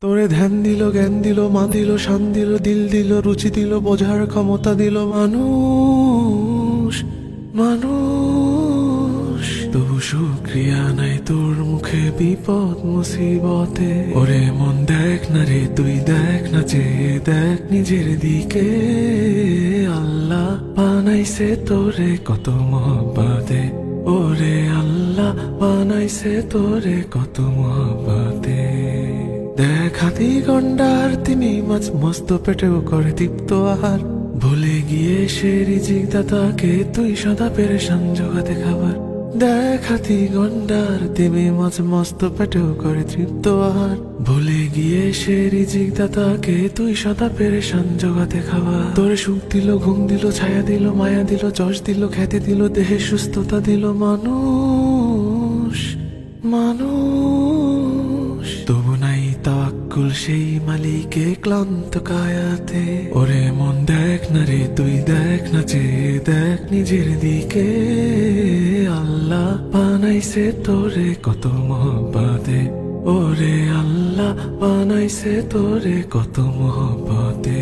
তোরে ধ্যান দিল, জ্ঞান দিল, মা দিল, শান দিল দিল দিল, রুচি দিল, বোঝার ক্ষমতা দিল। মানুষ মানুষ। তবু শুক্রিয়া নাই তোর মুখে বিপদ, মুসিবতে। ওরে মন দেখ না রে, তুই দেখ না যে দেখ নিজের দিকে। আল্লাহ বানাইছে তোরে কত মহব্বতে। ওরে আল্লাহ বানাইছে তোরে কত মহব্বতে। দেখাতি গন্ডার, তিনি মাছ মস্ত পেটেও করে দীপ্ত আহার। ভুলে গিয়ে সে রিজিক দাতাকে তুই সদা পেরেশান জোগাতে খাবার। দেখাতি গন্ডার তিমি মাছ মস্ত পেটেও করে তৃপ্ত আহার। ভুলে গিয়ে সে রিজিক দাতাকে তুই সদা পেরেশান জোগাতে খাবার। তোরে সুখ দিল, ঘুম দিল, ছায়া দিল, মায়া দিল, যশ দিল, খ্যাতি দিল, দেহে সুস্থতা দিল মানুষ মানুষ। তাক্কুল সেই মালিকে ক্লান্ত কায়াতে। ওরে মন দেখ না রে, তুই দেখ না যে, দেখ নিজের দিকে। আল্লাহ বানাইছে তোরে কত মহব্বতে। ওরে আল্লাহ বানাইছে তোরে কত মহব্বতে।